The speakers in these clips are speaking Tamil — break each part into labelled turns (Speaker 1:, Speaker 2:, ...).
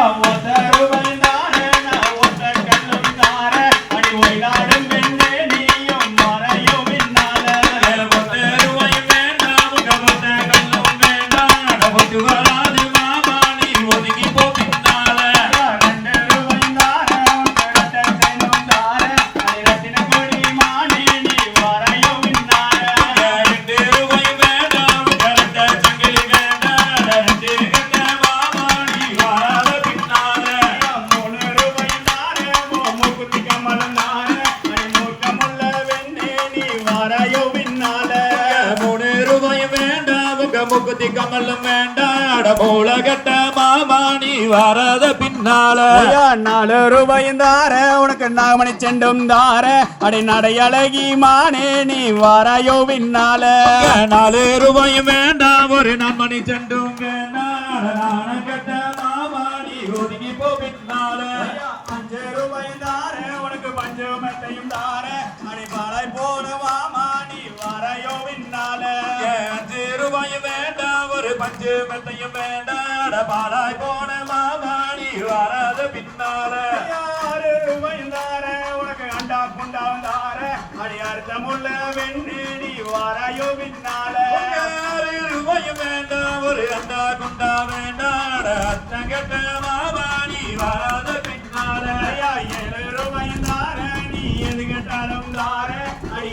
Speaker 1: out,
Speaker 2: what that is. முக்குத்தி கமலும்
Speaker 1: வேண்டாம். அடமூல கட்ட மாமாணி வராத பின்னால.
Speaker 2: நாலு ரூபாயும் தார உனக்கு நாகமணி செண்டும் தார. அடி நடை அழகி மானே நீ வரையோ பின்னால.
Speaker 1: நாலு ரூபாயும் வேண்டாம். ஒரு நன்மணி செண்டும் வேண்டாம் ஒதுங்கி போ பின்னால.
Speaker 2: அஞ்சு ரூபாயும் தார உனக்கு பஞ்சமத்தையும் தார
Speaker 1: பஞ்சு மெத்தையும் வேண்டாம் பாலாய் போன மாமாணி வராத பின்னால.
Speaker 2: ஆறு ரூபாயும் தார உனக்கு அண்டா குண்டாவும் தார அடி அர்த்தமுள்ள வெண்ணே நீ வரையோ பின்னால.
Speaker 1: ஆறு ரூபாய் வேண்டாம் ஒரு அண்டா குண்டா வேண்டாம் அத்தம் கெட்ட மாமாணி வராத பின்னால.
Speaker 2: ஐயா ஏழு ரூபாயும் தார நீ எது கேட்டாலும் தார அடி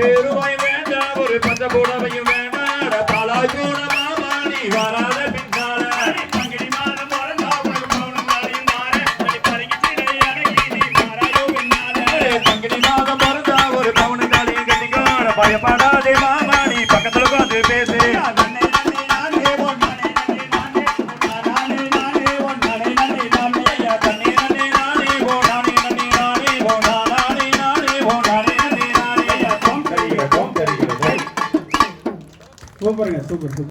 Speaker 1: தேருவாய் வேண்டாம் ஒரு பச்சை புடவையும் வேண்டாம் மாமா நீ வராத பின்னால.
Speaker 2: மாதம் பிறந்தா உனக்கு நீ
Speaker 1: மாதம் பிறந்தா ஒரு கட்டிக்கோ. பயப்படாதே மாமா.
Speaker 2: Super super